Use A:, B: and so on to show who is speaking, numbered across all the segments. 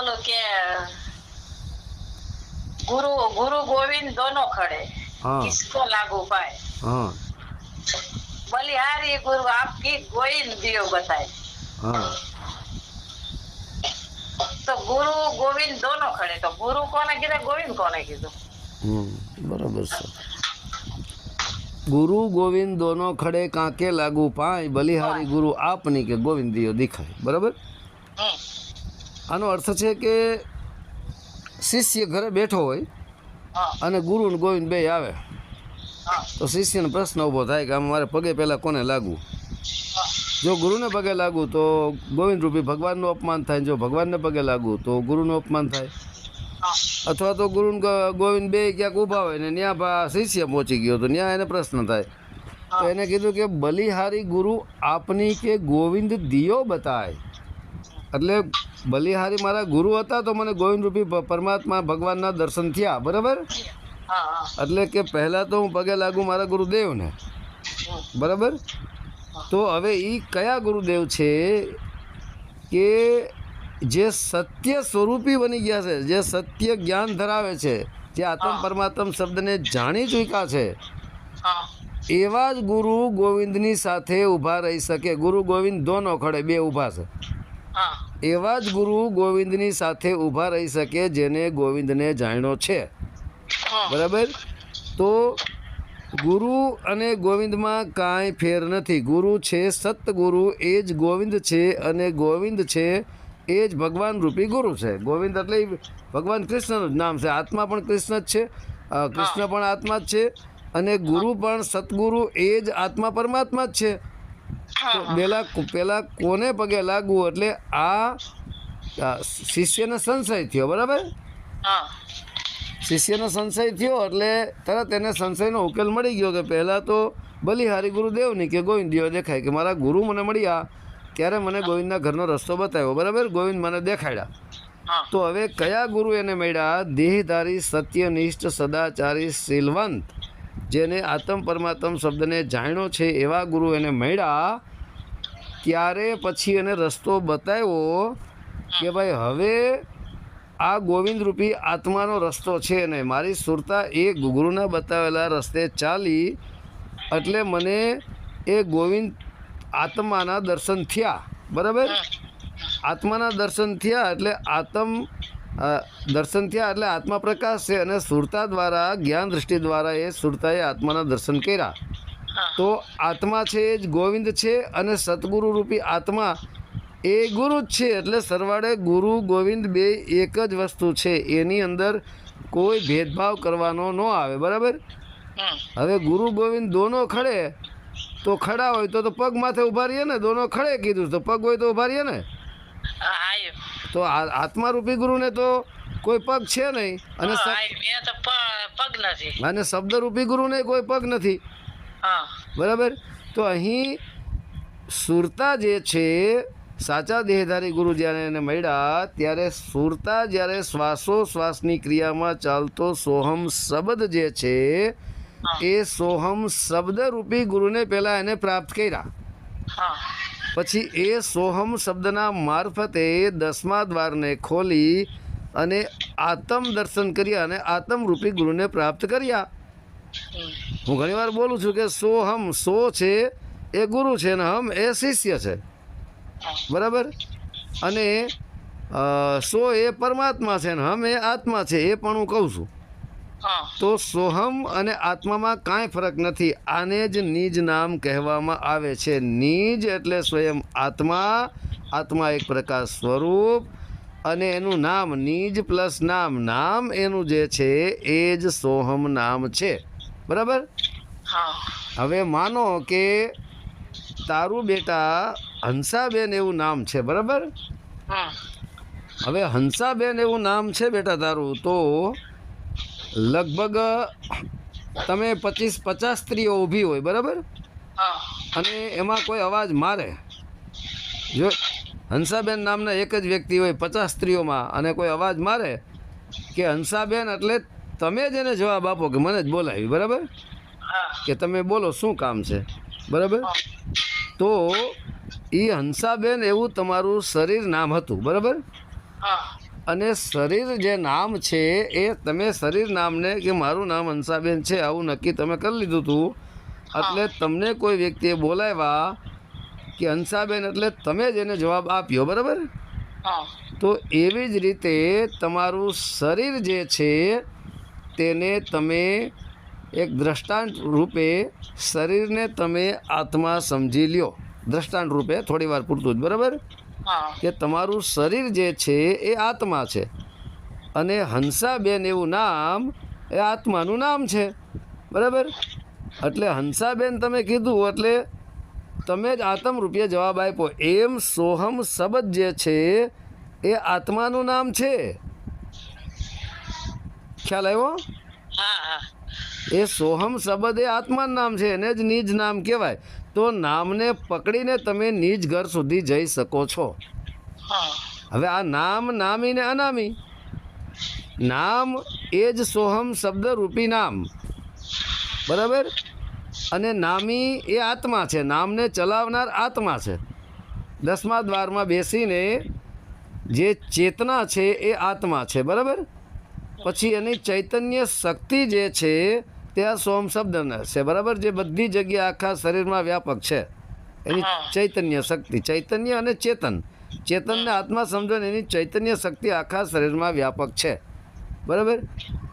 A: ઓલું કે ગુરુ ગુરુ ગોવિંદ દોનો ખડે
B: हाँ
A: કિસકો લાગુ પાય
B: हाँ
A: બલિહારી ગુરુ આપકી ગોવિંદ દિયો બતાય
B: हाँ
A: તો ગુરુ ગોવિંદ દોનો ખડે તો ગુરુ કોને કીધા ગોવિંદ કોને કીધું
B: હમ બરાબર છે ગુરુ ગોવિંદ દોનો ખડે કાંકે લાગુ પાય બલિહારી ગુરુ આપની કે ગોવિંદીઓ દેખાય બરાબર
A: હમ
B: આનો અર્થ છે કે શિષ્ય ઘરે બેઠો હોય અને ગુરુ ને ગોવિંદ બે આવે. તો શિષ્યને પ્રશ્ન ઊભો થાય કે આમ મારે પગે પહેલાં કોને લાગવું? જો ગુરુને પગે લાગુ તો ગોવિંદ રૂપી ભગવાનનું અપમાન થાય જો ભગવાનને પગે લાગુ તો ગુરુનું અપમાન થાય? અથવા તો ગુરુ ગોવિંદ બે ક્યાંક ઊભા હોય ને ત્યાં શિષ્ય પહોંચી ગયો તો ત્યાં એને પ્રશ્ન થાય. તો એને કીધું કે બલિહારી ગુરુ આપની કે ગોવિંદ દિયો બતાય. એટલે બલિહારી મારા ગુરુ હતા તો મને ગોવિંદ રૂપી પરમાત્મા ભગવાનના દર્શન થયા બરાબર? એટલે કે પહેલાં તો હું પગે લાગુ મારા ગુરુદેવને. બરાબર? તો હવે એ કયા ગુરુદેવ છે કે જે સત્ય સ્વરૂપી બની ગયા છે જે સત્ય જ્ઞાન ધરાવે છે જે આત્મ પરમાત્મ શબ્દને જાણી ચૂક્યા છે? એવા જ ગુરુ ગોવિંદની સાથે ઊભા રહી શકે. ગુરુ ગોવિંદ દોનો ખડે બે ઊભા છે. એવા જ ગુરુ ગોવિંદની સાથે ઊભા રહી શકે જેને ગોવિંદને જાણ્યો છે. બરાબર? તો ગુરુ અને ગોવિંદમાં કાંઈ ફેર નથી. ગુરુ છે સતગુરુ એ જ ગોવિંદ છે અને ગોવિંદ છે એ જ ભગવાન રૂપી ગુરુ છે. ગોવિંદ એટલે ભગવાન કૃષ્ણનું જ નામ છે. આત્મા પણ કૃષ્ણ જ છે. કૃષ્ણ પણ આત્મા જ છે અને ગુરુ પણ સતગુરુ એ જ આત્મા પરમાત્મા જ છે. પેલા પેલા કોને પગે લાગવું એટલે આ શિષ્યને સંશય થયો બરાબર? શિષ્યનો સંશય થયો એટલે તરત એને સંશયનો ઉકેલ મળી ગયો કે પહેલાં તો બલિહારી ગુરુદેવની કે ગોવિંદીઓ દેખાય કે મારા ગુરુ મને મળ્યા ત્યારે મને ગોવિંદના ઘરનો રસ્તો બતાવ્યો બરાબર? ગોવિંદ મને દેખાડ્યા. તો હવે કયા ગુરુ એને મળ્યા? દેહધારી સત્યનિષ્ઠ સદાચારી શીલવંત. જેને આત્મ પરમાત્મ શબ્દને જાણ્યો છે એવા ગુરુ એને મળ્યા ત્યારે પછી એને રસ્તો બતાવ્યો કે ભાઈ હવે આ ગોવિંદ રૂપી આત્માનો રસ્તો છે ને મારી સુરતા એ ગુરુના બતાવેલા રસ્તે ચાલી એટલે મને એ ગોવિંદ આત્માના દર્શન થયા. બરાબર? આત્માના દર્શન થયા એટલે આત્મ દર્શન થયા એટલે આત્મા પ્રકાશ છે અને સુરતા દ્વારા જ્ઞાન દૃષ્ટિ દ્વારા એ સુરતાએ આત્માના દર્શન કર્યા. તો આત્મા છે એ જ ગોવિંદ છે અને સદગુરુ રૂપી આત્મા એ ગુરુ જ છે એટલે સરવાળે ગુરુ ગોવિંદ બે એક જ વસ્તુ છે. એની અંદર કોઈ ભેદભાવ કરવાનો ન આવે. બરાબર? હવે ગુરુ ગોવિંદ દોનો ખડે તો ખડા હોય તો પગ માથે ઊભા રહીએ ને? દોનો ખડે કીધું તો પગ હોય તો ઊભા રહીએ ને? તો આ- આત્મારૂપી ગુરુને તો કોઈ પગ છે નહીં. અને
A: પગ નથી.
B: અને શબ્દરૂપી ગુરુને કોઈ પગ નથી. બરાબર? તો અહીં સુરતા જે છે સાચા દેહધારી ગુરુ જ્યારે એને મળ્યા ત્યારે સુરતા જ્યારે શ્વાસોશ્વાસની ક્રિયામાં ચાલતો સોહમ શબ્દ જે છે એ સોહમ શબ્દરૂપી ગુરુને પહેલાં એને પ્રાપ્ત કર્યા. પછી એ સોહમ શબ્દના મારફતે દસમા દ્વારને ખોલી અને આત્મ દર્શન કર્યા અને આત્મરૂપી ગુરુને પ્રાપ્ત કર્યા. હું ઘણીવાર બોલું છું કે સોહમ સો છે, એ ગુરુ છે અને હમ એ શિષ્ય છે. બરાબર? અને સો એ પરમાત્મા છે ને હમ એ આત્મા છે, એ પણ હું કહું છું. તો સોહમ અને આત્મામાં કાંઈ ફરક નથી. આને જ નિજ નામ કહેવામાં આવે છે. નિજ એટલે સ્વયં આત્મા. આત્મા એક પ્રકાશ સ્વરૂપ. અને એનું નામ નિજ પ્લસ નામ નામ એનું જે છે એ જ સોહમ નામ છે. બરાબર?
A: હા.
B: હવે માનો કે તારું બેટા હંસાબેન એવું નામ છે. બરાબર? હવે હંસાબેન એવું નામ છે બેટા તારું. તો લગભગ તમે પચીસ પચાસ સ્ત્રીઓ ઊભી હોય બરાબર? અને એમાં કોઈ અવાજ મારે? જો હંસાબેન નામના એક જ વ્યક્તિ હોય પચાસ સ્ત્રીઓમાં અને કોઈ અવાજ મારે કે હંસાબેન એટલે તમે જ એને જવાબ આપો કે મને જ બોલાવી બરાબર? કે તમે બોલો શું કામ છે? બરાબર? તો એ હંસાબેન એવું તમારું શરીર નામ હતું બરાબર? અને શરીર જે નામ છે એ તમે શરીર નામને કે મારું નામ હંસાબેન છે આવું નક્કી તમે કરી લીધું હતું એટલે તમને કોઈ વ્યક્તિએ બોલાવ્યા કે હંસાબેન એટલે તમે જ એને જવાબ આપ્યો બરાબર? તો એવી જ રીતે તમારું શરીર જે છે તેને તમે એક દ્રષ્ટાંત રૂપે શરીરને તમે આત્મા સમજી લ્યો. દ્રષ્ટાંત રૂપે થોડી વાર પૂરતું જ બરાબર? કે તમારું શરીર જે છે એ આત્મા છે. અને હંસાબેન એવું નામ એ આત્માનું નામ છે. બરાબર? એટલે હંસાબેન તમે કીધું એટલે તમે જ આત્મ રૂપિયે જવાબ આપ્યો. એમ સોહમ શબ્દ જે છે એ આત્માનું નામ છે. ખ્યાલ આવ્યો?
A: હા હા.
B: એ સોહમ શબ્દ એ આત્માનું નામ છે એને જ નિજ નામ કહેવાય. તો નામને પકડીને તમે નિજ ઘર સુધી જઈ શકો છો. હવે આ નામ નામી ને અનામી. નામ એ જ સોહમ શબ્દ રૂપી નામ. બરાબર? અને નામી એ આત્મા છે નામને ચલાવનાર આત્મા છે. દસમા દ્વારમાં બેસીને જે ચેતના છે એ આત્મા છે બરાબર? પછી એની ચૈતન્ય શક્તિ જે છે તે આ સોમ શબ્દ છે બરાબર? જે બધી જગ્યા આખા શરીરમાં વ્યાપક છે. એની ચૈતન્ય શક્તિ. ચૈતન્ય અને ચેતન. ચેતનને આત્મા સમજો ને એની ચૈતન્ય શક્તિ આખા શરીરમાં વ્યાપક છે. બરાબર?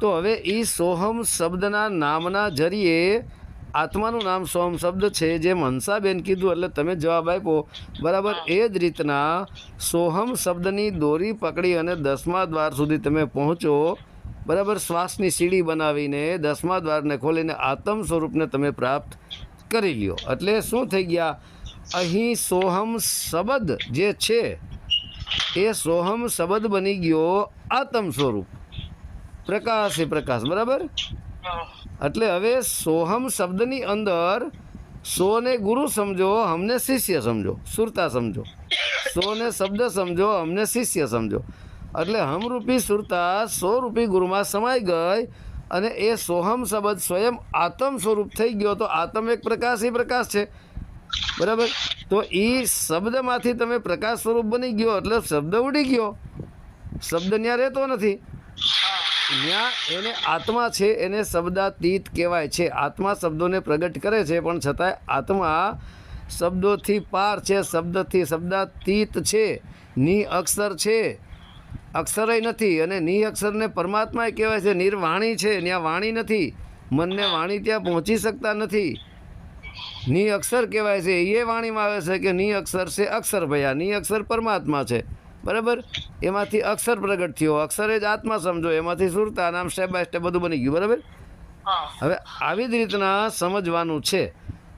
B: તો હવે એ સોહમ શબ્દના નામના જરીએ આત્માનું નામ સોમ શબ્દ છે જે મનસાબેન કીધું એટલે તમે જવાબ આપ્યો. બરાબર? એ જ રીતના સોહમ શબ્દની દોરી પકડી અને દસમા દ્વાર સુધી તમે પહોંચો. બરાબર શ્વાસની સીડી બનાવીને દસમા દ્વારને ખોલીને આત્મ સ્વરૂપને તમે પ્રાપ્ત કરી લ્યો. એટલે શું થઈ ગયા? અહીં સોહમ શબ્દ જે છે, એ સોહમ શબ્દ બની ગયો આત્મ સ્વરૂપ. પ્રકાશ એ પ્રકાશ, બરાબર? એટલે હવે સોહમ શબ્દની અંદર સોને ગુરુ સમજો અમને શિષ્ય સમજો, સુરતા સમજો. સોને શબ્દ સમજો અમને શિષ્ય સમજો. એટલે હમરૂપી સુરતા સો રૂપી ગુરુમાં સમાઈ ગઈ અને એ સોહમ શબ્દ સ્વયં આત્મ સ્વરૂપ થઈ ગયો. તો આત્મ એક પ્રકાશ, એ પ્રકાશ છે. બરાબર? તો એ શબ્દમાંથી તમે પ્રકાશ સ્વરૂપ બની ગયો એટલે શબ્દ ઉડી ગયો. શબ્દ ત્યાં રહેતો નથી. ત્યાં એને આત્મા છે, એને શબ્દાતીત કહેવાય છે. આત્મા શબ્દોને પ્રગટ કરે છે, પણ છતાંય આત્મા શબ્દોથી પાર છે, શબ્દથી શબ્દાતીત છે, ની અક્ષર છે. અક્ષરય નથી અને નિ અક્ષરને પરમાત્મા કહેવાય છે નિર્વાણી છે. ત્યાં વાણી નથી. મનને વાણી ત્યાં પહોંચી શકતા નથી. નિ અક્ષર કહેવાય છે એ વાણીમાં આવે છે કે નિ અક્ષર છે અક્ષર ભયા ની અક્ષર પરમાત્મા છે. બરાબર? એમાંથી અક્ષર પ્રગટ થયો. અક્ષર જ આત્મા સમજો. એમાંથી સુરતા નામ સ્ટેપ બાય સ્ટેપ બધું બની ગયું. બરાબર? હવે આવી જ રીતના સમજવાનું છે.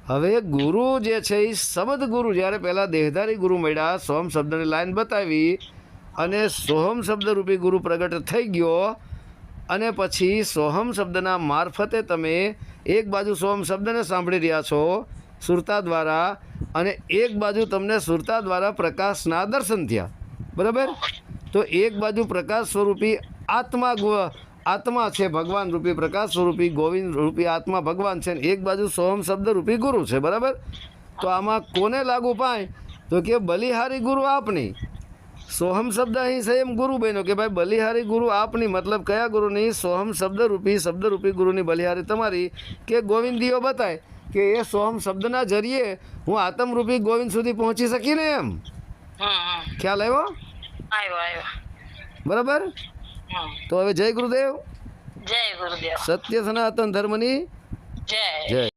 B: હવે ગુરુ જે છે એ સમદ ગુરુ. જ્યારે પહેલાં દેહધારી ગુરુ મળ્યા સોમ શબ્દની લાઈન બતાવી અને સોહમ શબ્દરૂપી ગુરુ પ્રગટ થઈ ગયો અને પછી સોહમ શબ્દના મારફતે તમે એક બાજુ સોહમ શબ્દને સાંભળી રહ્યા છો સુરતા દ્વારા અને એક બાજુ તમને સુરતા દ્વારા પ્રકાશના દર્શન થયા. બરાબર? તો એક બાજુ પ્રકાશ સ્વરૂપી આત્મા આત્મા છે, ભગવાન રૂપી પ્રકાશ સ્વરૂપી, ગોવિંદ રૂપી આત્મા ભગવાન છે એક બાજુ સોહમ શબ્દ રૂપી ગુરુ છે, બરાબર? તો આમાં કોને લાગુ પાય? તો કે બલિહારી ગુરુ આપની. સોહમ શબ્દ અહીં સંયમ ગુરુ બન્યો કે ભાઈ બલિહારી ગુરુ આપની મતલબ કયા ગુરુની? સોહમ શબ્દરૂપી શબ્દરૂપી ગુરુની બલિહારી તમારી. કે ગોવિંદીઓ બતાય કે એ સોહમ શબ્દના જરીએ હું આતમરૂપી ગોવિંદ સુધી પહોંચી શકીને એમ? ખ્યાલ આવ્યો? બરાબર? તો હવે જય ગુરુદેવ.
A: જય ગુરુદેવ.
B: સત્ય સનાતન ધર્મની
A: જય.
B: જય.